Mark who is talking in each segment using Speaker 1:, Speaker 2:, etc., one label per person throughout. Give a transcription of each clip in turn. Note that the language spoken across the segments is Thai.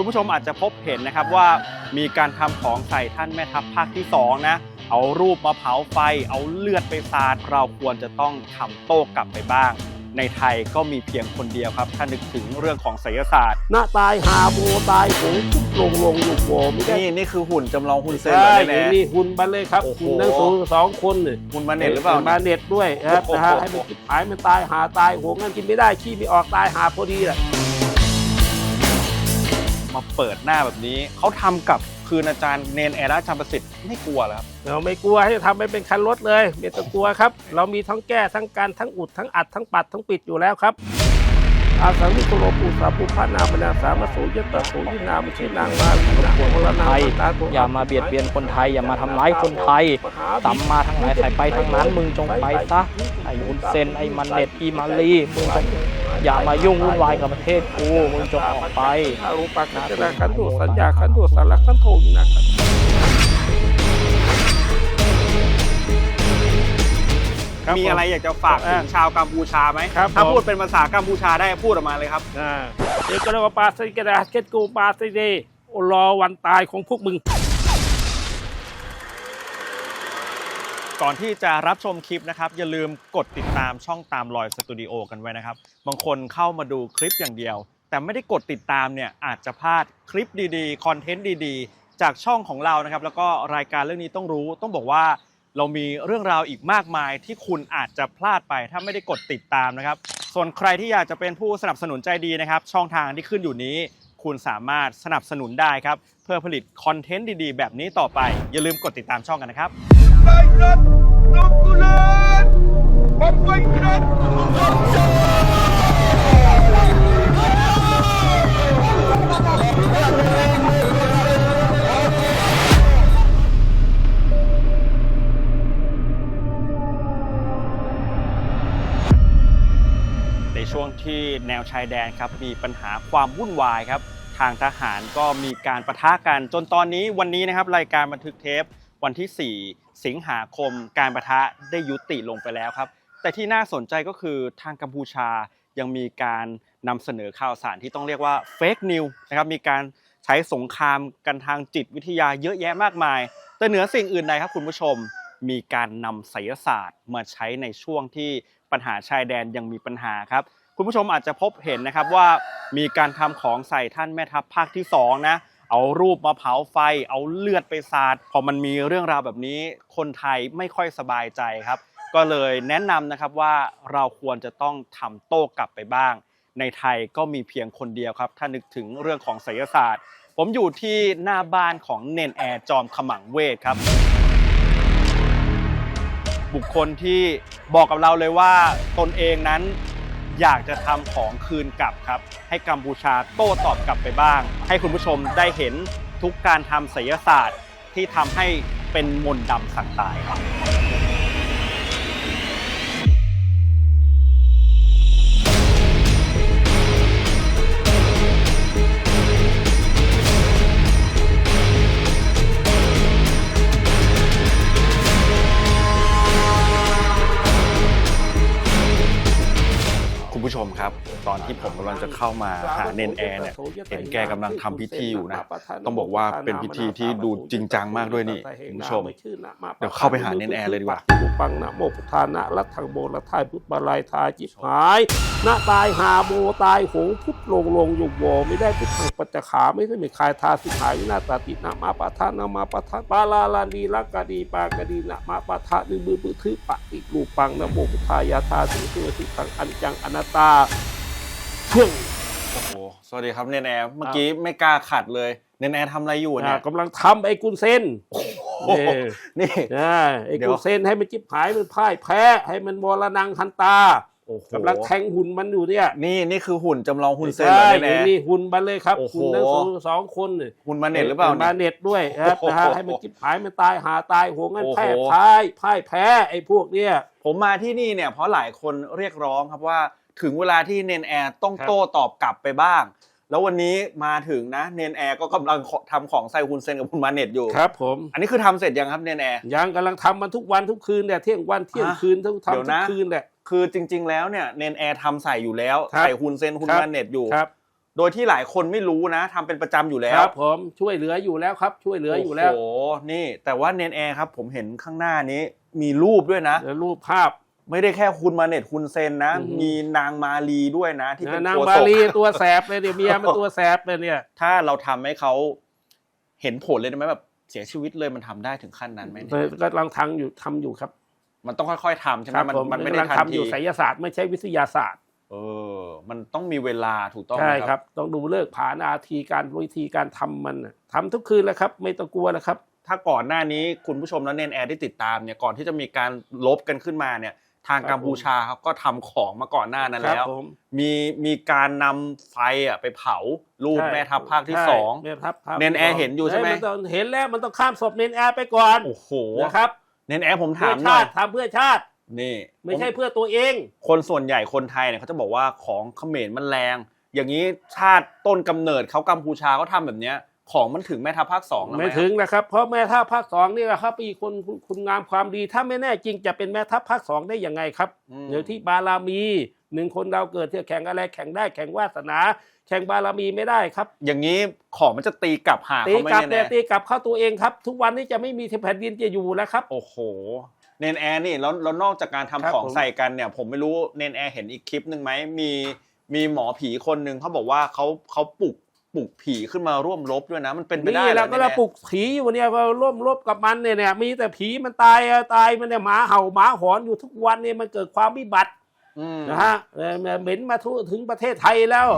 Speaker 1: คุณผู้ชมอาจจะพบเห็นนะครับว่ามีการทำของใส่ท่านแม่ทัพภาคที่สองนะเอารูปมาเผาไฟ เอาเลือดไปสาดเราควรจะต้องทำโต้กลับไปบ้าง ในไทยก็มีเพียงคนเดียวครับ ถ้านึกถึงเรื่องของไสยศาสตร์
Speaker 2: หน้าตายหาโบตายโหงทุบลงลงอยู่โบไม่ได้
Speaker 1: นี่นี่คือหุ่นจำลองหุ่นเซน
Speaker 2: ใช่
Speaker 1: เลยแน่
Speaker 2: นี่หุ่นบันเลยครับ
Speaker 1: โอ้โห
Speaker 2: หุ่นทั้งสองสองคนเนี่ย
Speaker 1: หุ่นมาเน็ตหรือเปล่า
Speaker 2: มาเน็ตด้วยครับ
Speaker 1: โอ้โห
Speaker 2: นะฮะให้มันคิดหายมันตายหาตายโหงงั้นกินไม่ได้ขี้ไม่ออกตายหาพอดีแหละ
Speaker 1: มาเปิดหน้าแบบนี้ เขาทำกับคืนอาจารย์เนนแอร่าจำประสิทธิ์ไม่กลัวเหรอครับ
Speaker 2: เราไม่กลัวให้ทำให้เป็นคันรถเลยไม่ต้องกลัวครับ เรามีทั้งแก้ทั้งการทั้งอุดทั้งอัดทั้งปัดทั้งปิดอยู่แล้วครับอาสังวิโกโลปูสาปุพานาปนาสามโสยตโสยินามชื่อนางมาลีนาโมลนา
Speaker 3: ไทย
Speaker 2: ตโก
Speaker 3: อย่ามาเบียดเบียนคนไทย อย่ามาทำร้ายคนไทยสัมมาทางไหนใส่ไปทางนั้นมึงจงไปซะไอ้อุนเซนไอ้มันเน็ตอีมาลีมึงจง อย่ามายุ่งวุ่นวายกับประเทศกูมึงจงออกไป
Speaker 2: อารูปักขันธขันโตสัญญาขันโตสารขันโทวินาขัน
Speaker 1: มีอะไรอยากจะฝากถึงชาวกัมพูชาไหม
Speaker 2: ครับ
Speaker 1: ถ้า
Speaker 2: ผม
Speaker 1: พูดเป็นภาษากัมพูชาได้พูดออกมาเลยครับ
Speaker 2: อ่าเอกเรียกว่าปาสิกระดาษเกตกูปาสิเดโอรอวันตายของพวกมึง
Speaker 1: ก่อนที่จะรับชมคลิปนะครับ อย่าลืมกดติดตามช่องตามรอยสตูดิโอกันไว้นะครับ บางคนเข้ามาดูคลิปอย่างเดียว แต่ไม่ได้กดติดตามเนี่ยอาจจะพลาดคลิปดีๆคอนเทนต์ดีๆ จากช่องของเรานะครับ แล้วก็รายการเรื่องนี้ต้องรู้ต้องบอกว่าเรามีเรื่องราวอีกมากมายที่คุณอาจจะพลาดไป ถ้าไม่ได้กดติดตามนะครับ ส่วนใครที่อยากจะเป็นผู้สนับสนุนใจดีนะครับ ช่องทางที่ขึ้นอยู่นี้ คุณสามารถสนับสนุนได้ครับ เพื่อผลิตคอนเทนต์ดีๆ แบบนี้ต่อไป อย่าลืมกดติดตามช่องกันนะครับ
Speaker 4: Bayrak Dokulan Bayrak Dokulan
Speaker 1: ในช่วงที่แนวชายแดนครับมีปัญหาความวุ่นวายครับ ทางทหารก็มีการประทะกันจนตอนนี้วันนี้นะครับรายการบันทึกเทปวันที่ 4 สิงหาคมการประทะได้ยุติลงไปแล้วครับ แต่ที่น่าสนใจก็คือทางกัมพูชายังมีการนำเสนอข่าวสารที่ต้องเรียกว่าเฟกนิวนะครับมีการใช้สงครามกันทางจิตวิทยาเยอะแยะมากมาย แต่เหนือสิ่งอื่นใดครับคุณผู้ชมมีการนำไสยศาสตร์มาใช้ในช่วงที่ปัญหาชายแดนยังมีปัญหาครับ คุณผู้ชมอาจจะพบเห็นนะครับว่ามีการทำของใส่ท่านแม่ทัพภาคที่สองนะ เอารูปมาเผาไฟ เอาเลือดไปสาดพอมันมีเรื่องราวแบบนี้ คนไทยไม่ค่อยสบายใจครับ ก็เลยแนะนำนะครับว่าเราควรจะต้องทำโต้กลับไปบ้าง ในไทยก็มีเพียงคนเดียวครับ ถ้านึกถึงเรื่องของไสยศาสตร์ ผมอยู่ที่หน้าบ้านของเนนแอร์จอมขมังเวทครับ บุคคลที่บอกกับเราเลยว่าตนเองนั้น อยากจะทำของคืนกลับครับ ให้กัมพูชาโต้ตอบกลับไปบ้าง ให้คุณผู้ชมได้เห็นทุกการทำศิลศาสตร์ที่ทำให้เป็นมนต์ดำสังตายครับ เข้ามาหาเนนแอร์เนี่ยเห็นแกกำลังทำพิธีอยู่นะ ต้องบอกว่าเป็นพิธีที่ดูจริงจังมากด้วยนี่คุณผู้ชม เดี๋ยวเข้าไปหาเนนแอร์เลยดีกว่า
Speaker 2: ปุปังนะโมพุทธานะรัตถังโบรัทายพุทธบาลายทายจิบหายน้าตายหาโบตายโหงพุทธลงลงอยู่โบไม่ได้พุทธังปัจจขาไม่ได้ไม่คายทาสิหายนาตาตินามาปะทานามาปะทาปาลาลานีลักกะดีปากดีนะมาปะทะนึบือบือทึปะติรูปังนะโมพุทธายาทาสิสุสิทังอันจังอนัตตา เพื่อง
Speaker 1: โอ้โหสวัสดีครับเนนแอร์เมื่อกี้ไม่กล้าขัดเลยเนนแอร์ทำอะไรอยู่เนี่ย
Speaker 2: อ่ากำลังทำไอ้กุนเซน
Speaker 1: โอ้โห
Speaker 2: เออ
Speaker 1: นี่
Speaker 2: อ่าไอ้
Speaker 1: เดี๋ยว
Speaker 2: กุนเซนให้มันจิบหายมันพ่ายแพ้ ให้มันมรณังทันตา
Speaker 1: โอ้โห
Speaker 2: กำลังแทงหุ่นมันอยู่เนี่ย
Speaker 1: นี่นี่คือหุ่นจำลองหุ่นเซนเหรอ
Speaker 2: ใช่
Speaker 1: เนนแอร์
Speaker 2: นี่หุ่นมันเลยครับ
Speaker 1: โอ้โห
Speaker 2: หุ่นทั้งสองสองคนเนี่ย
Speaker 1: หุ่นมาเน็ตหรือเปล่า
Speaker 2: มา
Speaker 1: เนี่ย
Speaker 2: เน็ตด้วยครับ
Speaker 1: โอ้โห
Speaker 2: นะฮะให้มันจิบหายมันตายหาตายโหงั้น
Speaker 1: โอ้โห
Speaker 2: แพ้พ่ายพ่ายแพ้ไอ้พวกเนี้ย
Speaker 1: ผมมาที่นี่เนี่ยเพราะหลายคนเรียกร้องครับว่า ถึงเวลาที่เนนแอร์ต้อง
Speaker 2: ครับ
Speaker 1: โต้ตอบกลับไปบ้าง แล้ววันนี้มาถึงนะเนนแอร์ก็กำลังทำของใส่คุณเซนกับคุณมาเน็ตอยู่
Speaker 2: ครับผม
Speaker 1: อันนี้คือทำเสร็จยังครับเนนแอร์
Speaker 2: ยังกำลังทำมันทุกวันทุกคืนเนี่ยเที่ยงวันเที่ยง
Speaker 1: อะ
Speaker 2: คืนทั้ง
Speaker 1: เดี๋ยว
Speaker 2: ทำทุ
Speaker 1: นะ
Speaker 2: กคืนแหละ
Speaker 1: คือจริง ๆ แล้วเนี่ยเนนแอร์ทำใส่อยู่แล้ว
Speaker 2: ครับ
Speaker 1: ใส่คุณเซนคุณ
Speaker 2: ครับ
Speaker 1: มาเน็ตอยู่
Speaker 2: ครับ
Speaker 1: โดยที่หลายคนไม่รู้นะทำเป็นประจำอยู่แล้
Speaker 2: ควรับผมช่วยเหลืออยู่แล้วครับ ช่วยเหลืออยู่แล้ว
Speaker 1: โอ้โหนี่ แต่ว่าเนนแอร์ครับ ผมเห็นข้างหน้านี้มีรูปด้วยนะ
Speaker 2: แล้วรูปภาพ
Speaker 1: ไม่ได้แค่คุณมาเน็ตคุณเซนนะ
Speaker 2: อือหือ
Speaker 1: มีนางมาลีด้วยนะ ที่เป็น
Speaker 2: นาง
Speaker 1: โฆษ
Speaker 2: บากลี
Speaker 1: ก
Speaker 2: ตัวแสบเลยเดี๋ยวเมียมันตัวแสบเลยเนี่ย
Speaker 1: ถ้าเราทำให้เขาเห็นผลเลยได้ไหมแบบเสียชีวิตเลยมันทำได้ถึงขั้นนั้นไหมเนี่ย
Speaker 2: ก็กำลังทำอยู่ทำอยู่ครับ
Speaker 1: มันต้องค่อยๆทำใช่ไห
Speaker 2: ค
Speaker 1: ม
Speaker 2: รับ
Speaker 1: มัน
Speaker 2: ผม
Speaker 1: มันไม่ได้
Speaker 2: กำลัง
Speaker 1: ทัน
Speaker 2: ทำอ
Speaker 1: ที
Speaker 2: ยู่ไสยศาสตร์ไม่ใช่วิทยาศาสตร์
Speaker 1: เออ มันต้องมีเวลาถูกต้อง
Speaker 2: ใช่
Speaker 1: ไหม
Speaker 2: ครับ ต้องดูเลิกษ์ผานาทีการวิธีการทำมันน่ะทำทุกคืนแล้วครับ ไม่ต้องกลัวแล้วครับ
Speaker 1: ถ้าก่อนหน้านี้คุณผู้ชมและเนนแอร์ได้ติดตามเนี่ยก่อนที่จะมีการลบกันขึ้นมาเนี่ย ทาง
Speaker 2: ครับ
Speaker 1: กัมพูชาเขาก็ทำของมาก่อนหน้านั้น
Speaker 2: ครับ
Speaker 1: แล้ว
Speaker 2: ผม
Speaker 1: มีมีการนำไฟอะไปเผารูป
Speaker 2: ใช่
Speaker 1: แม่ทัพภาคที่
Speaker 2: ใช่
Speaker 1: สอง
Speaker 2: แม่ทัพภาค
Speaker 1: เนนแอร์เห็นอยู่ใช่ไหม
Speaker 2: เนต้องเห็นแล้วมันต้องข้ามศพเนนแอร์ไปก่อน
Speaker 1: โอ้โห
Speaker 2: นะครับ
Speaker 1: เนนแอร์ผม
Speaker 2: เพื่
Speaker 1: ถา
Speaker 2: อ
Speaker 1: มหน่
Speaker 2: ชา
Speaker 1: อย
Speaker 2: ติทำเพื่อชาติ
Speaker 1: นี่
Speaker 2: ไม่ใช่
Speaker 1: ผ
Speaker 2: เพื่อตัวเอง
Speaker 1: คนส่วนใหญ่คนไทยเนี่ยเขาจะบอกว่าของเขมรมันแรง อย่างนี้ชาติต้นกำเนิดเขากัมพูชาเขาทำแบบเนี้ย ของมันถึงแม่ทัพภาคสองแล้วไหม
Speaker 2: ไม่ถึงนะครับ เพราะแม่ทัพภาคสองนี่แหละครับมีคนคุณคุณงามความดี ถ้าไม่แน่จริงจะเป็นแม่ทัพภาคสองได้ยังไงครับ
Speaker 1: อืม
Speaker 2: เดี๋ยวที่บารมีหนึ่งคนเราเกิดที่แข่งอะไรแข่งได้แข่งวาสนา แข่งบารมีไม่ได้ครับ
Speaker 1: อย่างนี้ของมันจะตีกลับหา
Speaker 2: ตี
Speaker 1: เขาไหม
Speaker 2: กลับ
Speaker 1: เนน
Speaker 2: เนี่ย
Speaker 1: แอร์
Speaker 2: ตีกลับเข้าตัวเองครับ ทุกวันนี้จะไม่มีที่แผ่นดินจะอยู่แล้วครับ
Speaker 1: โอ้โหเนนแอร์นี่แล้วแล้วนอกจากการทำ
Speaker 2: ครับ
Speaker 1: ของ
Speaker 2: ผม
Speaker 1: ใส่กันเนี่ย ผมไม่รู้เนนแอร์เห็นอีกคลิปหนึ่งไหมมีมีหมอผีคนหนึ่งเขาบอกว่าเขาเขาปลุก ปลุกผีขึ้นมาร่วมรบด้วยนะ มันเป็นไปได้
Speaker 2: นี่
Speaker 1: หอ
Speaker 2: เราก็
Speaker 1: นน
Speaker 2: เรา
Speaker 1: แอร์
Speaker 2: ปลุกผีอยู่เนี่ยก็ร่วมรบกับมันเนี่ยเนี่ยมีแต่ผีมันตายอะตายมันเนี่ยหมาเห่าหมาหอนอยู่ทุกวันเนี่ยมันเกิดความวิบัติ
Speaker 1: อืม
Speaker 2: นะฮะเอ่อเหม็นมาทั่วถึงประเทศไทยแล้ว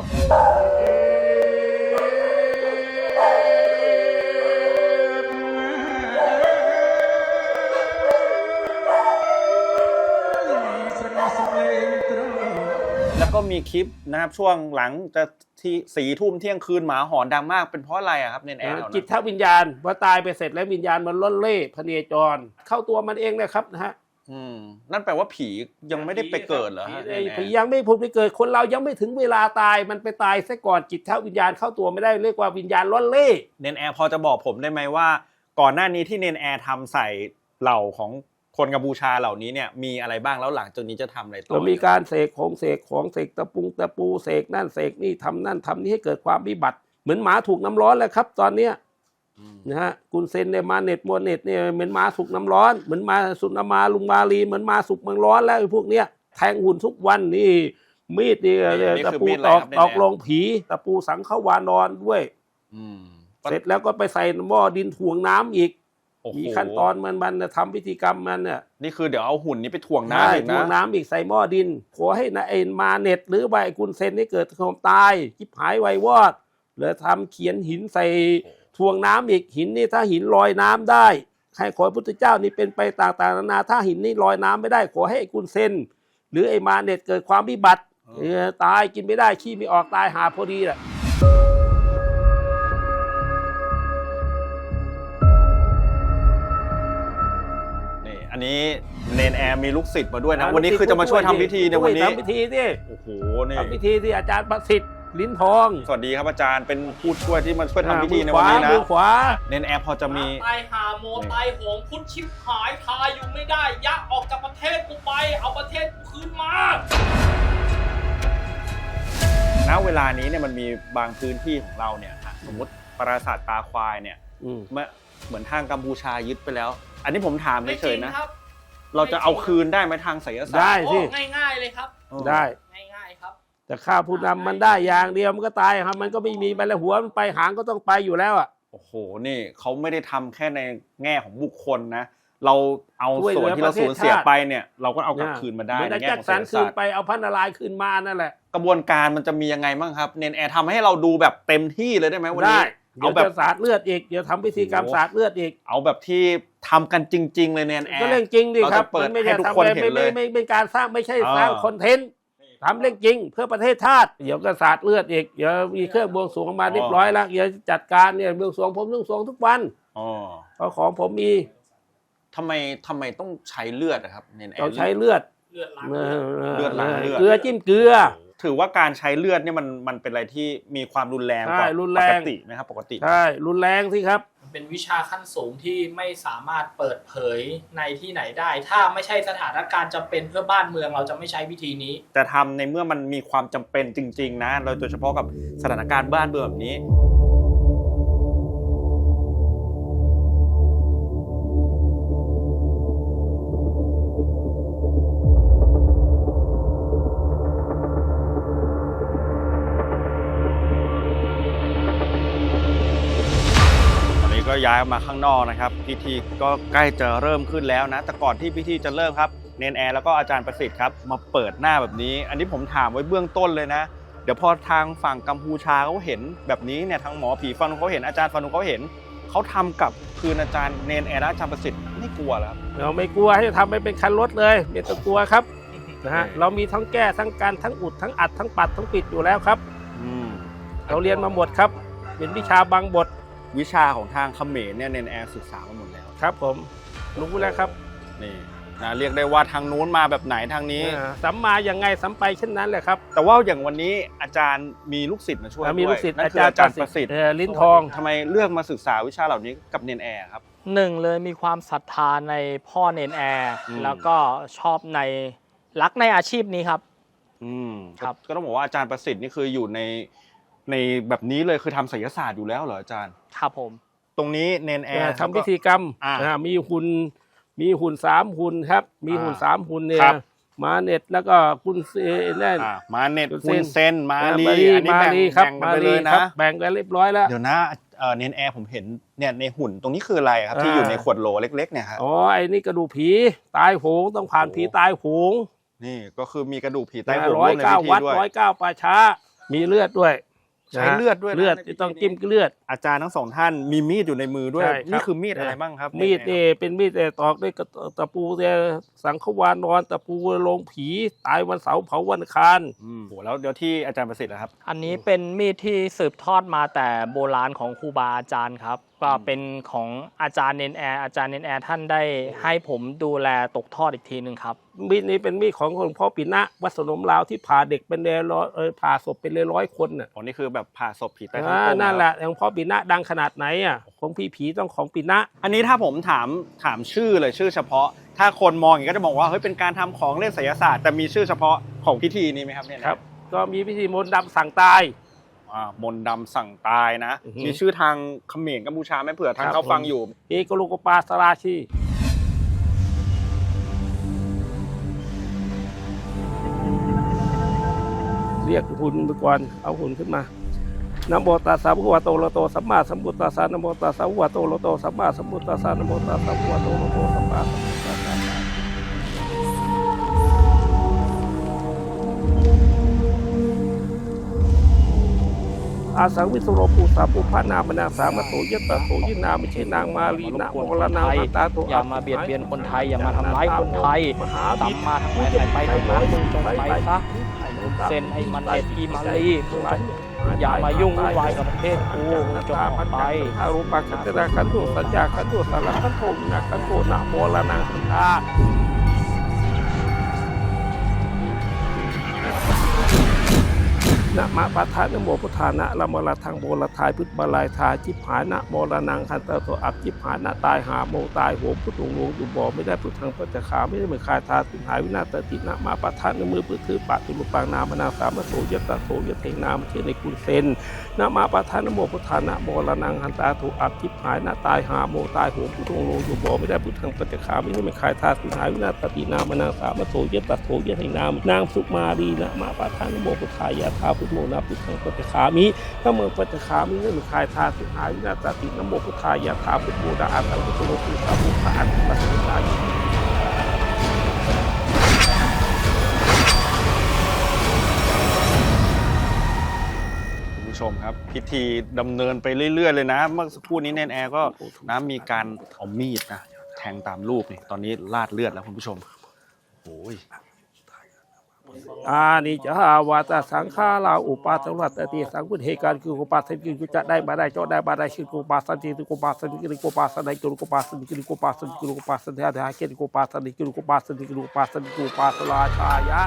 Speaker 1: แล้วก็มีคลิปนะครับช่วงหลังจะ ที่สี่ทุ่มเที่ยงคืนหมาหอนดังมากเป็นเพราะอะไรอะครับเนนแอร์เหล่า
Speaker 2: จิ
Speaker 1: นั้
Speaker 2: ต
Speaker 1: น
Speaker 2: วิญญาณพอตายไปเสร็จแล้ววิญญาณมันล่อนเล่พเนจร เข้าตัวมันเองนะครับนะฮะ
Speaker 1: อืมนั่นแปลว่าผียังไม่ได้ไปเกิดเหรอ
Speaker 2: ผี
Speaker 1: ฮะ
Speaker 2: ไอ้
Speaker 1: เนนแอ
Speaker 2: ผี
Speaker 1: ร์
Speaker 2: ยังไม่ผุดไปเกิดคนเรายังไม่ถึงเวลาตายมันไปตายซะก่อนจิตวิญญาณเข้าตัวไม่ได้เรียกว่าวิญญาณล่อนเล่
Speaker 1: เนนแอร์พอจะบอกผมได้ไหมว่า ก่อนหน้านี้ที่เนนแอร์ทำใส่เหล่าของ คนกัมพูชาเหล่านี้เนี่ยมีอะไรบ้างแล้วหลังจากนี้จะทำอะไรต่อ
Speaker 2: ก็มีการเสกของเสกของเสกตะปุงตะปูเสกนั่นเสกนี่ทำนั่นทำนี่ให้เกิดความวิบัติ เหมือนหมาถูกน้ำร้อนแหละครับ ตอนเนี้ย
Speaker 1: อืม
Speaker 2: นะฮะกุนเซนเนี่ยมาเน็ตมัวเน็ตเนี่ยเหมือนหมาสุกน้ำร้อนเหมือนมาสุนามาลุงมาลีเหมือนหมาสุกเมืองร้อนแล้วไอ้พวกเนี้ยแทงหุ่นทุกวันนี่ มีดนี่ตะปูตอกตอกลงผีตะปูสังขวานอนด้วย
Speaker 1: อืม
Speaker 2: เสร็จแล้วก็ไปใส่หม้อดินถ่วงน้ำอีก
Speaker 1: โอ้โห
Speaker 2: มีขั้นตอนมันมันทำพิธีกรรมมันเนี่ย
Speaker 1: นี่คือเดี๋ยวเอาหุ่นนี้ไปถ่วง
Speaker 2: ใช่
Speaker 1: น้ำอีก
Speaker 2: ถ่วง
Speaker 1: นะ
Speaker 2: น้ำอีกใส่หม้อดิน ขอให้นะไอ้มาเน็ต หรือใบกุนเซนนี่เกิดความตายจิบหายไววอดหรือทำเขียนหินใส่ถ่วงน้ำอีกหินนี่ถ้าหินลอยน้ำได้ให้ขอพระพุทธเจ้านี่เป็นไปต่างๆนานาถ้าหินนี่ลอยน้ำไม่ได้ ขอให้ไอ้กุนเซนหรือไอ้มาเน็ตเกิดความวิบัติเออตายกินไม่ได้ขี้ไม่ออกตายหาพอดีแหละ
Speaker 1: นี่อันนี้เนนแอร์มีลูกศิษย์มาด้วยนะ วันนี้คือจะมาช่วยทำพิธีในวันนี้
Speaker 2: ทำพิธีดิ
Speaker 1: โอ้โห นี่
Speaker 2: ทำพิธีที่อาจารย์ประสิทธิ์ลิ้นทอง
Speaker 1: สวัสดีครับอาจารย์ เป็นผู้ช่วยที่มาช่วยทำพิธีใน
Speaker 2: มือข
Speaker 1: วัน
Speaker 2: วา
Speaker 1: นี้นะ
Speaker 2: มือขวา
Speaker 1: เนนแอร์พอจะมี
Speaker 3: ตายหาโมตายโหงพุทธชิบหายทายอยู่ไม่ได้ยะออกจากประเทศกูไป เอาประเทศกูคืนมา
Speaker 1: ณ เวลานี้เนี่ยมันมีบางพื้นที่ของเราเนี่ยฮะสมมติปราสาทตาควายเนี่ย
Speaker 2: อืม
Speaker 1: เมื่อ เหมือนทางกัมพูชายึดไปแล้ว อันนี้ผมถาม
Speaker 3: ไม่จ
Speaker 1: เฉ
Speaker 3: ริ
Speaker 1: ย
Speaker 3: ง
Speaker 1: ๆนะ
Speaker 3: ครับ
Speaker 1: เราจะเอาคืนได้ไหมทางไสยศาสตร์
Speaker 2: ได้
Speaker 3: โอ้
Speaker 2: สิ
Speaker 3: ง่ายๆเลยครับ
Speaker 1: เออ
Speaker 2: ได้
Speaker 3: ง่ายๆครับ
Speaker 2: แต่ข้าผู้นำมันได้อย่างเดียวมันก็ตายครับ มันก็ไม่มีไปแล้วหัวมันไปหางก็ต้องไปอยู่แล้วอะ
Speaker 1: โอ้โห นี่เขาไม่ได้ทำแค่ในแง่ของบุคคลนะ เราเอา
Speaker 2: ช่วยเหลื
Speaker 1: ส่วน
Speaker 2: อ
Speaker 1: ที่เรา
Speaker 2: ประเทศ
Speaker 1: สูญเสีย
Speaker 2: ชาติ
Speaker 1: ไปเนี่ย เราก็เอากลับคืนมาได้
Speaker 2: เหมือน
Speaker 1: ใน
Speaker 2: อา
Speaker 1: แง่
Speaker 2: แจ็
Speaker 1: ข
Speaker 2: ค
Speaker 1: อง
Speaker 2: สั
Speaker 1: ไส
Speaker 2: น
Speaker 1: ย
Speaker 2: คื
Speaker 1: ศานสตร์
Speaker 2: ไปเอาพันนารายณ์คืนมานั่นแหละ
Speaker 1: กระบวนการมันจะมียังไงบ้างครับ เนนแอร์ทำให้เราดูแบบเต็มที่เลยได้ไหมวัน
Speaker 2: ได้
Speaker 1: นี้
Speaker 2: เดี๋ย
Speaker 1: เอา
Speaker 2: ว
Speaker 1: แบบ
Speaker 2: จะสาดเลือดอีกเดี๋ยวทำพิธีกรรม
Speaker 1: โอ้โห
Speaker 2: สาดเลือดอีก
Speaker 1: เอาแบบที่ทำกันจริง ๆ เลยเนนแอร์
Speaker 2: ก็เรื่องจริงดิครับ
Speaker 1: เราจะเปิด
Speaker 2: มันไม่
Speaker 1: ให้
Speaker 2: ใช่
Speaker 1: ทุก
Speaker 2: ทำ
Speaker 1: คน
Speaker 2: อะไร
Speaker 1: เห็น
Speaker 2: ไม่
Speaker 1: เลย
Speaker 2: ไม่ไม่เป็นการสร้างไม่ใช่สร้าง
Speaker 1: อ่า
Speaker 2: คอนเทนต์ทำเรื่องจริงเพื่อประเทศชาติเดี๋ยวก็สาดเลือดอีกเดี๋ยวมีเครื่องบวงสรวงมาเรียบร้อยแล้วเดี๋ยวจัดการเนี่ยบวงสรวงผมบวงสรวงทุกวัน
Speaker 1: อ๋อ
Speaker 2: เพราะของผมมี
Speaker 1: ทำไมทำไมต้องใช้เลือดอะครับเนนแอร์
Speaker 2: เราใช้เลือด
Speaker 3: เลือดหลัง
Speaker 2: เออ
Speaker 1: เลือดล้างเลือด
Speaker 2: เกลือจิ้มเกลือ
Speaker 1: ถือว่าการใช้เลือดเนี่ยมันมันเป็นอะไรที่มีความรุนแรงกว่า
Speaker 2: ใช่รุนแรง
Speaker 1: ปกติไหมครับปกติ
Speaker 2: ใช่รุนแรงสิครับ
Speaker 3: เป็นวิชาขั้นสูงที่ไม่สามารถเปิดเผยในที่ไหนได้ ถ้าไม่ใช่สถานการณ์จำเป็นเพื่อบ้านเมืองเราจะไม่ใช้วิธีนี้
Speaker 1: แต่ทำในเมื่อมันมีความจำเป็นจริง ๆ นะ โดยเฉพาะกับสถานการณ์บ้านเมืองแบบนี้ ตอนนี้ก็ย้ายมาข้างนอกนะครับ พิธีก็ใกล้จะเริ่มขึ้นแล้วนะ แต่ก่อนที่พิธีจะเริ่มครับ เนนแอร์แล้วก็อาจารย์ประสิทธิ์ครับมาเปิดหน้าแบบนี้ อันนี้ผมถามไว้เบื้องต้นเลยนะ เดี๋ยวพอทางฝั่งกัมพูชาเขาเห็นแบบนี้เนี่ยทางหมอผีฟันเขาเห็นอาจารย์ฟันเขาเห็นเขาทำกับคืนอาจารย์เนนแอร์และอาจารย์ประสิทธิ์ไม่กลัวเหรอครับ
Speaker 2: เราไม่กลัวให้ทำให้เป็นคันรถเลยไม่ต้องกลัวครับนะฮะ
Speaker 1: โอเค
Speaker 2: เรามีทั้งแก้ทั้งการทั้งอุดทั้งอัดทั้งปัดทั้งปิดอยู่แล้วครับ
Speaker 1: อืม
Speaker 2: เราเรียนมาหมดครับเป็นวิชาบางบท
Speaker 1: วิชาของทางเขมรเนี่ยเนนแอร์ศึกษามาหมดแล้ว
Speaker 2: ครับผมรู้แล้วครับ
Speaker 1: นี่นะเรียกได้ว่าทางนู้นมาแบบไหนทางนี้
Speaker 2: อ่าสัมมาอย่างไงสัมไปเช่นนั้นแหละครับ
Speaker 1: แต่ว่าอย่างวันนี้อาจารย์มีลูกศิษย์มาช่วย
Speaker 2: อ่ามีลูกศิษย์
Speaker 1: ด้วยนั่นคือ
Speaker 2: อา
Speaker 1: อา
Speaker 2: จา
Speaker 1: จารร
Speaker 2: ย์
Speaker 1: ย์ประสิทธิ์
Speaker 2: เอ่อลิ้นทอง
Speaker 1: ทำไมเลือกมาศึกษาวิชาเหล่านี้กับเนนแอร์ครับ
Speaker 3: หนึ่งเลยมีความศรัทธาในพ่อเนนแอร์
Speaker 1: อืม
Speaker 3: แล้วก็ชอบในรักในอาชีพนี้ครับ
Speaker 1: อืม
Speaker 3: ครับ
Speaker 1: ก็ต้องบอกว่าอาจารย์ประสิทธิ์นี่คืออยู่ใน ในแบบนี้เลยคือทำศิลศาสตร์อยู่แล้วเหรออาจารย์
Speaker 3: ครับผม
Speaker 1: ตรงนี้เนนแอ
Speaker 2: เอ่อ
Speaker 1: ร์
Speaker 2: ทำพิธีกรรม
Speaker 1: อ่า
Speaker 2: อ่ามีหุ่นมีหุ่นสามหุ่นครับ มีหุ่น
Speaker 1: อ่า
Speaker 2: สามหุ่นเนี่
Speaker 1: ครั
Speaker 2: ย
Speaker 1: บ
Speaker 2: มาเน็ตแล้วก็คุณเซแน่น
Speaker 1: อ่ามาเน็ต
Speaker 2: คุณ
Speaker 1: คุณ
Speaker 2: เซ
Speaker 1: เซ
Speaker 2: น
Speaker 1: นมา
Speaker 2: อ่า
Speaker 1: ลี
Speaker 2: มาลี
Speaker 1: อันนี้
Speaker 2: มา
Speaker 1: แบ่ง
Speaker 2: ลีครับ
Speaker 1: แบ่งกัน
Speaker 2: มา
Speaker 1: ไปเล
Speaker 2: ลี
Speaker 1: ย
Speaker 2: ค
Speaker 1: นะ
Speaker 2: รับแบ่งกันเรียบร้อยแล้ว
Speaker 1: เดี๋ยวนะเอ่อเนนแอร์ผมเห็นเนี่ยในหุ่นตรงนี้คืออะไรครับ ที่
Speaker 2: อ่า
Speaker 1: อยู่ในขวดโหลเล็ก ๆ เนี่ยครับ
Speaker 2: อ๋อไอ้นี่กระดูกผีตายโหงต้องผ่าน
Speaker 1: โอ้
Speaker 2: ผีตายโหง
Speaker 1: นี่ก็คือมีกระดูกผีใต้โหง
Speaker 2: ร้อย
Speaker 1: ร่วมใน
Speaker 2: เก้า
Speaker 1: พิธี
Speaker 2: วัด
Speaker 1: ด้วย
Speaker 2: ร้อยเก้าป่าช้า มีเลือดด้วย
Speaker 1: ใช้เลือดด้วยนะ
Speaker 2: เลือด
Speaker 1: ในพิธี
Speaker 2: ต้อง
Speaker 1: นี้
Speaker 2: จิ้มเลือด
Speaker 1: อาจารย์ทั้งสองท่านมีมีดอยู่ในมือด้วย
Speaker 2: ใช่ครับ
Speaker 1: นี่คือมีดอะไรบ้างครับ
Speaker 2: มีด
Speaker 1: เนแอร์
Speaker 2: นี่เป็นมีดแต่ตอกด้วยกระตะปูเนี่ยสังขวานนอนตะปูลงผี ตายวันเสาร์เผาวันอังคาร
Speaker 1: อืมโหแล้วเดี๋ยวที่อาจารย์ประสิทธิ์นะครับ
Speaker 3: อันนี้เป็นมีดที่สืบทอดมาแต่โบราณของครูบาอาจารย์ครับ ก็เป็นของอาจารย์เนนแอร์อาจารย์เนนแอร์ท่านได้ให้ผมดูแลตกทอดอีกทีหนึ่งครับ
Speaker 2: มีดนี้เป็นมีดของหลวงพ่อปินะวัดสนมลาวที่ผ่าเด็กเป็นเรร้อยเออผ่าศพเป็นเรร้อยคนน่ะ
Speaker 1: อ๋อนี่คือแบบผ่าศพผีใต้ท้อง
Speaker 2: อ่าก
Speaker 1: ลม
Speaker 2: นั่นแหละ
Speaker 1: ครับ
Speaker 2: หลวงพ่อปินะดังขนาดไหนอะของพี่ผีต้องของปินะ
Speaker 1: อันนี้ถ้าผมถามถามชื่อเลยชื่อเฉพาะ ถ้าคนมองอย่างนี้ก็จะบอกว่าเฮ้ยเป็นการทำของเล่นไสยศาสตร์แต่มีชื่อเฉพาะของพิธีนี้ไหมครับเนี่ยนะครับ
Speaker 2: ก็มีพิธีมนต์ดำสั่งตาย
Speaker 1: อ่า มนต์ดำสั่งตายนะ
Speaker 2: อือฮึ
Speaker 1: มีชื่อทางเขมรกัมพูชาไหม่เผื่อทาง
Speaker 2: ครับ
Speaker 1: เขาฟัง
Speaker 2: ผม
Speaker 1: อยู่
Speaker 2: เอกโลกปาสราชี เรียกหุ่นไปก่อนเอาหุ่นขึ้นมานะโมตัสสะภะคะวะโตอะระหะโตสัมมาสัมพุทธัสสะนะโมตัสสะภะคะวะโตอะระหะโตสัมมาสัมพุทธัสสะนะโมตัสสะภะคะวะโตอะระหะโตสัมมาสัมพุทธัสสะ อาสังวิสโรปุสาปุพานามนาสามโตยตตะโตยินามชื่อนางมาลีนะโมลนางตาโต
Speaker 3: อย่ามาเบียดเบียนคนไทยอย่ามาทำร้ายคนไทยสัมมาทางไหนใส่ไปทางนั้นมึงจงไปซะเซนไอ้มันเน็ตอีมาลีมึงจงอย่ามายุ่งวุ่นวายกับประเทศกูจงออกไป
Speaker 2: อารูปคันตนาคันโตสัญญาคันโตสารคันโทนาคันโตนะโมลนางตา นะมะปะทะนโมพุทธานะละมละทางโมละทายพุทธบาลายทาจิบหานะโมละนังคันตะโตอับจิบหานะตายหาโมตายโหมพุทธงลงอยู่บ่อไม่ได้พุทธังปัจจขาไม่ได้เมือคายทาสินหายวินาศตินะมาปะทะนมือปือถือปะตุลุปังนามนาสามโสยตะโสยเทงนามเชในกุลเซนนะมาปะทะนโมพุทธานะโมละนังคันตาโตอับจิบหานะตายหาโมตายโหมพุทธงลงอยู่บ่อไม่ได้พุทธังปัจจขาไม่ได้เมือคายทาสินหายวินาศตินามนาสามโสยตะโสยเทงนามนางสุมารีนะมาปะทะนโมพุทธายาทาพุทโมนาพุทธังปัจจขามิถ้าเมืองปัจจคามิไม่มีคายทาสิหายวินาศตินโมพุทธายาถาพุทโมดาอาสังพุทโลกุสามุขอันปัสสิตายุ
Speaker 1: คุณผู้ชมครับพิธีดำเนินไปเรื่อย ๆ เลยนะ เมื่อสักครู่นี้เนนแอร์ก็นะมีการเอามีดนะแทงตามรูปนี่ตอนนี้ลาดเลือดแล้วคุณผู้ชมโอ้ย
Speaker 2: อานิจาวาตาสังฆาราอุปาสวัตติสังคุเหตุการณ์คืออุปาสันกิรุจะได้มาได้เจ้าได้มาได้ชื่ออุปาสนิคืออุปาสันกิรุอุปาสันิคืออุปาสันกิรุอุปาสันกิรุอุปาสันิอาหาเกณฑ์อุปาสันกิรุอุปาสันกิรุอุปาสันิคืออุปาสลาชายะ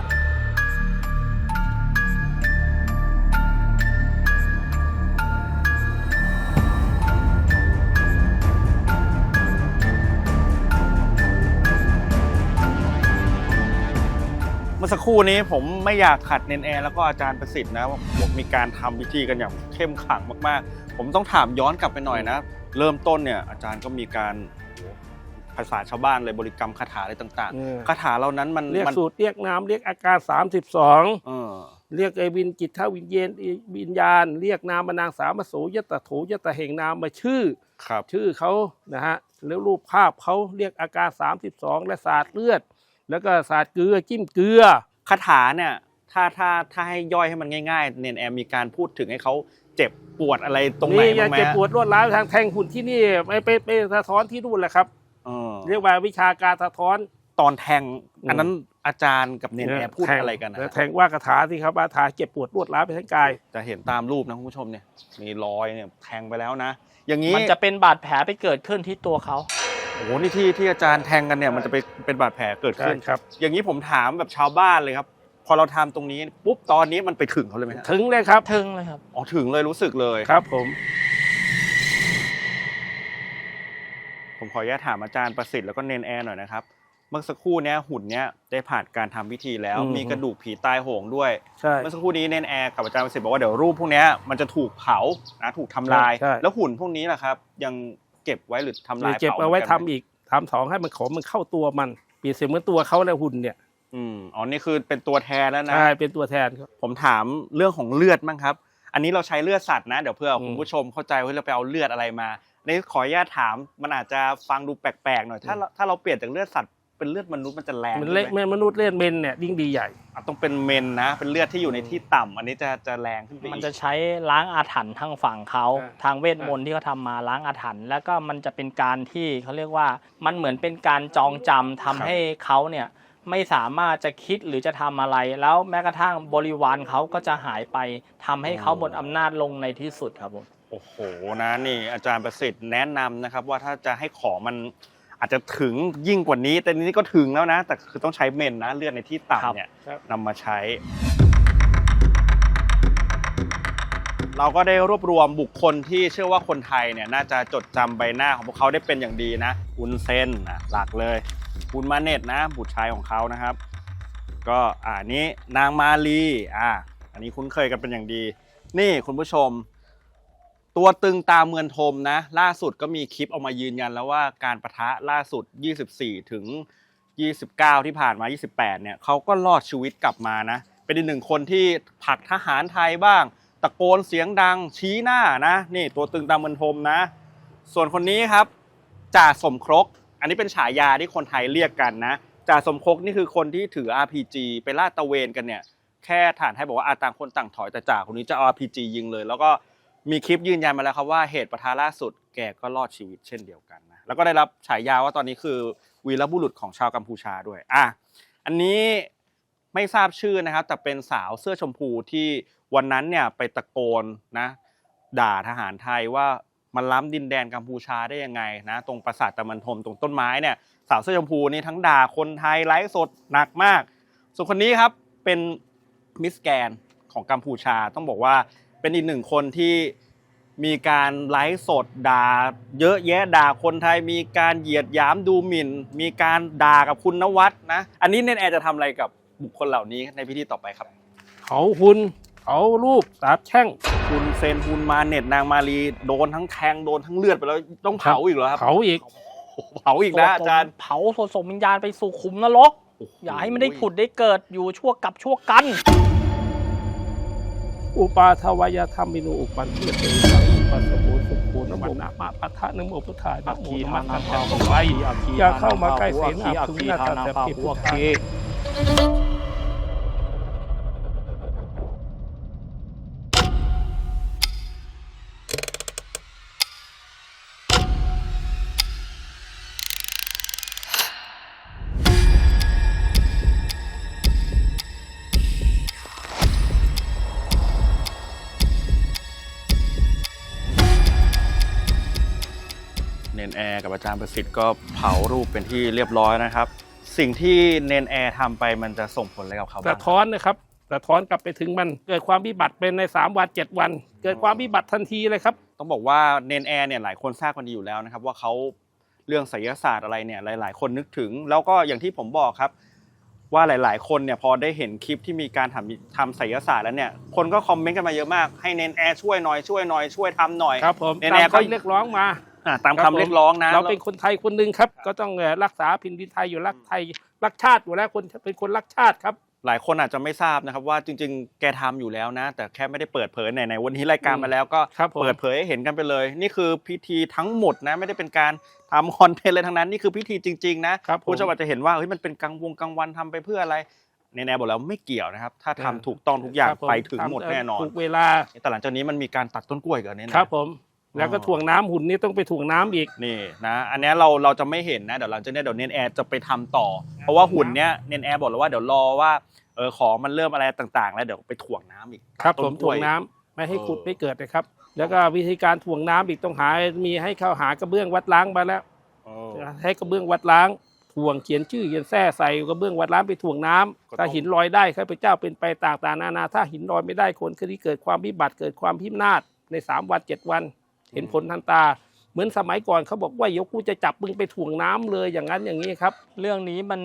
Speaker 1: มื่อสักครู่นี้ผมไม่อยากขัดเนนแอร์แล้วก็อาจารย์ประสิทธิ์นะว่าผมมีการทำพิธีกันอย่างเข้มขลังมากๆ ผมต้องถามย้อนกลับไปหน่อยนะ เริ่มต้นเนี่ยอาจารย์ก็มีการโอ้โหภาษาชาวบ้านเลยบริกรรมคาถาอะไรต่าง
Speaker 2: เออ
Speaker 1: ๆคาถาเหล่านั้นมัน
Speaker 2: เรียก
Speaker 1: มัน
Speaker 2: สูตรเรียกน้ำเรียกอาการ32
Speaker 1: เออ
Speaker 2: เรียกไอ้วินจิตทวิญญาณวิญญาณ เรียกนามนางสามโสยตโถยตเหงนามมาชื่อ
Speaker 1: ครับ
Speaker 2: ชื่อเขานะฮะแล้วรูปภาพเขาเรียกอาการ32และศาสตร์เลือด แล้วก็ศาสตร์เกลือจิ้มเกลือ
Speaker 1: คาถาเนี่ยถ้าถ้าถ้าให้ย่อยให้มันง่ายๆ เนนแอร์มีการพูดถึงให้เขาเจ็บปวดอะไรตรงไหน
Speaker 2: นี่อ
Speaker 1: บ้า
Speaker 2: ย่าง
Speaker 1: ไหม
Speaker 2: เจ็บ
Speaker 1: ฮะ
Speaker 2: ปวดรวดร้าวทางแทงหุ่นที่นี่ไปไปไปสะท้อนที่นู่นแหละครับ
Speaker 1: เออ
Speaker 2: เรียกว่าวิชาการสะท้อน
Speaker 1: ตอนแทง
Speaker 2: อืม
Speaker 1: อันนั้นอาจารย์กับเนนแอร์พูด
Speaker 2: แทง
Speaker 1: อะไรกันนะ
Speaker 2: แล้ว
Speaker 1: ฮะ
Speaker 2: แทงว่ากระถาที่ครับว่าถาเจ็บปวดรวดร้าวไปทั้งกาย
Speaker 1: จะเห็นตามรูปนะคุณผู้ชมเนี่ยมีรอยเนี่ยแทงไปแล้วนะ อย่างนี้
Speaker 3: มันจะเป็นบาดแผลไปเกิดขึ้นที่ตัวเขา
Speaker 1: โอ้โหนี่ที่ที่อาจารย์แทงกันเนี่ยมันจะไปเป็นบาดแผลเกิดขึ้น
Speaker 2: ใช่ครับ
Speaker 1: อย่างนี้ผมถามแบบชาวบ้านเลยครับ พอเราทำตรงนี้ปุ๊บตอนนี้มันไปถึงเขาเลยไหมฮะ
Speaker 2: ถึงเลยครับ
Speaker 3: ทึงเลยครับ
Speaker 1: อ๋อถึงเลยรู้สึกเลย
Speaker 2: ครับผม
Speaker 1: ผมขออนุญาตถามอาจารย์ประสิทธิ์แล้วก็เนนแอร์หน่อยนะครับ เมื่อสักครู่เนี้ยหุ่นเนี้ยได้ผ่านการทำพิธีแล้วมีกระดูกผีตายโหงด้วย
Speaker 2: ใช่
Speaker 1: เมื่อสักครู่นี้เนนแอร์กับอาจารย์ประสิทธิ์บอกว่าเดี๋ยวรูปพวกเนี้ยมันจะถูกเผานะถูกทำลาย
Speaker 2: ใช่
Speaker 1: แล้วหุ่นพวกนี้ล่ะครับยัง เก็บไว้หรือทำลาย
Speaker 2: เก็บ
Speaker 1: ผ
Speaker 2: เอาไว้
Speaker 1: หมืน
Speaker 2: ทำ
Speaker 1: กันหม
Speaker 2: อีกทำสองให้มันขมมันเข้าตัวมันเปรียบเสมือนตัวเขาแล้วหุ่นเนี่ย
Speaker 1: อืมอ๋อนี่คือเป็นตัวแทนแล้วนะ
Speaker 2: ใช่เป็นตัวแทนครับ
Speaker 1: ผมถามเรื่องของเลือดบ้างครับ อันนี้เราใช้เลือดสัตว์นะเดี๋ยวเพื่อ
Speaker 2: อืม
Speaker 1: คุณผู้ชมเข้าใจว่าเราไปเอาเลือดอะไรมาในขออนุญาตถามมันอาจจะฟังดูแปลกๆหน่อย ถ้าเราถ้าเราเปลี่ยนจากเลือดสัตว์ เป็นเลือดมนุษย์มันจะแรง
Speaker 2: มันเละ
Speaker 1: ขึ้นไหม
Speaker 2: แม่มนุษย์เล่นเมนเนี่ยยิ่งดีใหญ่
Speaker 1: อะต้องเป็นเมนนะ เป็นเลือดที่อยู่ในที่ต่ำอันนี้จะจะแรงขึ้นไปอีก
Speaker 3: มันจะใช้ล้างอาถรรพ์ทางฝั่งเขา
Speaker 2: ใช่
Speaker 3: ทางเวทมนต์ที่เขาทำมาล้างอาถรรพ์แล้วก็มันจะเป็นการที่เขาเรียกว่ามันเหมือนเป็นการจองจำทำให้เขาเนี่ยไม่สามารถจะคิดหรือจะทำอะไร แล้วแม้กระทั่งบริวารเขาก็จะหายไปทำให้เขาหมดอำนาจลงในที่สุดครับผม
Speaker 1: โอ้โหนะนี่อาจารย์ประสิทธิ์แนะนำนะครับว่าถ้าจะให้ของมัน อาจจะถึงยิ่งกว่านี้ แต่นี้ก็ถึงแล้วนะ แต่คือต้องใช้เมนนะเลือดในที่
Speaker 3: ครับ
Speaker 1: ต่ำเนี่ย
Speaker 2: ครับ
Speaker 1: นำมาใช้ เราก็ได้รวบรวมบุคคลที่เชื่อว่าคนไทยเนี่ยน่าจะจดจำใบหน้าของพวกเขาได้เป็นอย่างดีนะอุนเซนอะหลักเลยคุณมาเน็ตนะ บุตรชายของเขานะครับ ก็อ่านี้นางมาลีอ่าอันนี้คุ้นเคยกันเป็นอย่างดี นี่คุณผู้ชม ตัวตึงตาเมือนทมนะ ล่าสุดก็มีคลิปออกมายืนยันแล้วว่าการประทะล่าสุด 24 ถึง 29 ที่ผ่านมา 28 เนี่ยเขาก็รอดชีวิตกลับมานะ เป็นอีกหนึ่งคนที่ผลักทหารไทยบ้าง ตะโกนเสียงดังชี้หน้านะนี่ตัวตึงตาเมือนทมนะ ส่วนคนนี้ครับจ่าสมครก อันนี้เป็นฉายาที่คนไทยเรียกกันนะจ่าสมครกนี่คือคนที่ถือ RPG ไปลาดตะเวนกันเนี่ยแค่ฐานให้บอกว่าอาต่างคนต่างถอยแต่จ่าคนนี้จะเอา RPG ยิงเลย แล้วก็ มีคลิปยืนยันมาแล้วครับว่าเหตุปะทะล่าสุดแกก็รอดชีวิตเช่นเดียวกันนะแล้วก็ได้รับฉายาว่าตอนนี้คือวีรบุรุษของชาวกัมพูชาด้วยอะอันนี้ไม่ทราบชื่อนะครับ แต่เป็นสาวเสื้อชมพูที่วันนั้นเนี่ยไปตะโกนนะด่าทหารไทยว่ามันล้ำดินแดนกัมพูชาได้ยังไงนะตรงปราสาทตะมันทมตรงต้นไม้เนี่ยสาวเสื้อชมพูนี่ทั้งด่าคนไทยไลฟ์สดหนักมาก ส่วนคนนี้ครับเป็นมิสแกนของกัมพูชาต้องบอกว่า เป็นอีกหนึ่งคนที่มีการไลฟ์สดด่า เยอะแยะด่าคนไทย มีการเหยียดหยามดูหมิ่น มีการด่ากับคุณนวัดนะ อันนี้เนนแอร์จะทำอะไรกับบุคคลเหล่านี้ในพิธีต่อไปครับ
Speaker 2: เขาหุ่นเขารูปสาบแช่ง
Speaker 1: คุณเซนคุณมาเน็ตนางมาลีโดนทั้งแทงโดนทั้งเลือดไปแล้วต้องเผาอีกเหรอครับ
Speaker 2: เขาอีก
Speaker 1: เผาอีกนะอาจารย์
Speaker 3: เผาส่งวิญญาณไปสู่ขุมนรก อย่าให้มันได้ผุดได้เกิดอยู่ชั่วกับชั่วกัน
Speaker 2: อุปาทวายธรรมิโนอุปันเทเตสังอุปัสสโสุขุนโมนนะมะปัทะนะโมพุทธายนะโมธรรมะกัจจะไปอย่าเข้ามาใกล้เสนาพึงหน้าตาแต่ผิดพวก
Speaker 1: เก แอร์กับอาจารย์ประสิทธิ์ก็เผารูปเป็นที่เรียบร้อยนะครับ สิ่งที่เนนแอร์ทำไปมันจะส่งผลอะไรกับเขาบ้าง
Speaker 2: สะท้อนนะครับสะท้อนกลับไปถึงมันเกิดความวิบัติเป็นใน 3 วัน 7 วัน เกิดความวิบัติทันทีเลยครับ
Speaker 1: ต้องบอกว่าเนนแอร์เนี่ยหลายคนทราบกันดีอยู่แล้วนะครับ ว่าเขาเรื่องไสยศาสตร์อะไรเนี่ยหลาย ๆ คนนึกถึง แล้วก็อย่างที่ผมบอกครับ ว่าหลาย ๆ คนเนี่ยพอได้เห็นคลิปที่มีการทำทำไสยศาสตร์แล้วเนี่ยคนก็คอมเมนต์กันมาเยอะมากให้เนนแอร์ช่วยหน่อยช่วยหน่อยช่วยทำหน่อย
Speaker 2: ครับผม
Speaker 1: เนน
Speaker 2: ตา
Speaker 1: แอ
Speaker 2: ม
Speaker 1: ร์ก็
Speaker 2: คำเรียกร้องมา
Speaker 1: อ่าตาม
Speaker 2: ครับ
Speaker 1: คำเรียกร้องนะ
Speaker 2: เราเป็นคนไทยคนหนึ่งครับ ก็ต้องเอ่อรักษาแผ่นดินไทยอยู่รักไทยรักชาติอยู่แล้วคนเป็นคนรักชาติครับ
Speaker 1: หลายคนอาจจะไม่ทราบนะครับว่าจริง ๆ แกทำอยู่แล้วนะ แต่แค่ไม่ได้เปิดเผยไหนๆวันนี้รายการมาแล้วก็
Speaker 2: ครับผม
Speaker 1: เปิดเผยให้เห็นกันไปเลย นี่คือพิธีทั้งหมดนะ ไม่ได้เป็นการทำคอนเทนต์เลยทั้งนั้นนี่คือพิธีจริง ๆ นะครับ
Speaker 2: ผม
Speaker 1: คุณจังหวัดจะเห็นว่าเฮ้ยมันเป็นกลางวงกลางวันทำไปเพื่ออะไรในแนวบอกแล้วไม่เกี่ยวนะครับ ถ้าทำถูกต้องทุกอย่าง
Speaker 2: ครับผม
Speaker 1: ไปถึงหมดแน่นอน
Speaker 2: ถูกเวลา
Speaker 1: แต่หลังจากนี้มันมีการตัดต้นกล้วยกันเนี่ยนะครับ
Speaker 2: ผม แล้วก็
Speaker 1: อ๋อ
Speaker 2: ถ่วงน้ำหุ่นนี่ต้องไปถ่วงน้ำอีก
Speaker 1: นี่นะอันเนี้ยเราเราจะไม่เห็นนะเดี๋ยวหลังจากเนี้ยเดี๋ยวเนนแอร์จะไปทำต่อ เพราะว่าหุ่นเนี้ยเนนแอร์บอกแล้วว่าเดี๋ยวรอว่าเออของมันเริ่มอะไรต่างๆ แล้วเดี๋ยวไปถ่วงน้ำอีก
Speaker 2: ครับ
Speaker 1: ต้
Speaker 2: ผ
Speaker 1: น
Speaker 2: ม
Speaker 1: กล้
Speaker 2: ถ่ว
Speaker 1: วย
Speaker 2: งน้ำไม่ให้
Speaker 1: เออ
Speaker 2: ขุดไม่เกิดนะครับ แล้วก็วิธีการถ่วงน้ำอีกต้องหา มีให้เข้าหากระเบื้องวัดล้างมาแล้ว
Speaker 1: เออ
Speaker 2: ให้กระเบื้องวัดล้างถ่วงเขียนชื่อเขียนแท้ใส่กระเบื้องวัดล้างไปถ่วงน้ำ
Speaker 1: ก็ต้อง
Speaker 2: ถ้าหินลอยได้ข้าพเจ้าเป็นไปต่างๆนานาถ้าหินลอยไม่ได้คนคือที่เกิดความพิบัติเกิดความพินาศในสามวันเจ็ดวัน เห็นผลทันตา เหมือนสมัยก่อนเขาบอกว่าเดี๋ยวกูจะจับมึงไปถ่วงน้ำเลยอย่างนั้นอย่างนี้ครับ
Speaker 3: เรื่องนี้มัน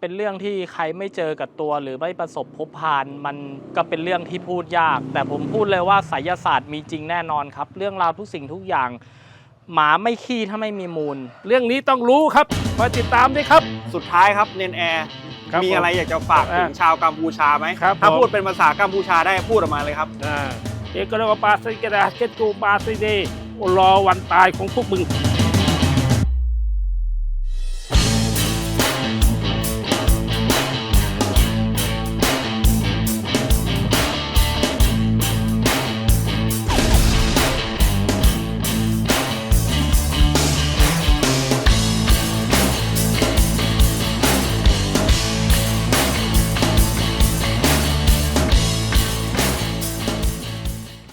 Speaker 3: เป็นเรื่องที่ใครไม่เจอกับตัวหรือไม่ประสบพบผ่านมันก็เป็นเรื่องที่พูดยาก แต่ผมพูดเลยว่าไสยศาสตร์มีจริงแน่นอนครับ เรื่องราวทุกสิ่งทุกอย่าง หมาไม่ขี้ถ้าไม่มีมูล
Speaker 2: เรื่องนี้ต้องรู้ครับคอยติดตามด้วยครับ
Speaker 1: สุดท้ายครับเนนแอร์
Speaker 2: ครับ
Speaker 1: มี
Speaker 2: ผม
Speaker 1: อะไรอยากจะฝากถึง
Speaker 2: อ่า
Speaker 1: ชาวกัมพูชาไหม
Speaker 2: ครับ
Speaker 1: ถ้า
Speaker 2: ผม
Speaker 1: พูดเป็นภาษากัมพูชาได้พูดออกมาเลยครับ
Speaker 2: อ่าเอกโลกปาสิกระดาษเกตกูปาสิเด รอวันตายของพวกมึง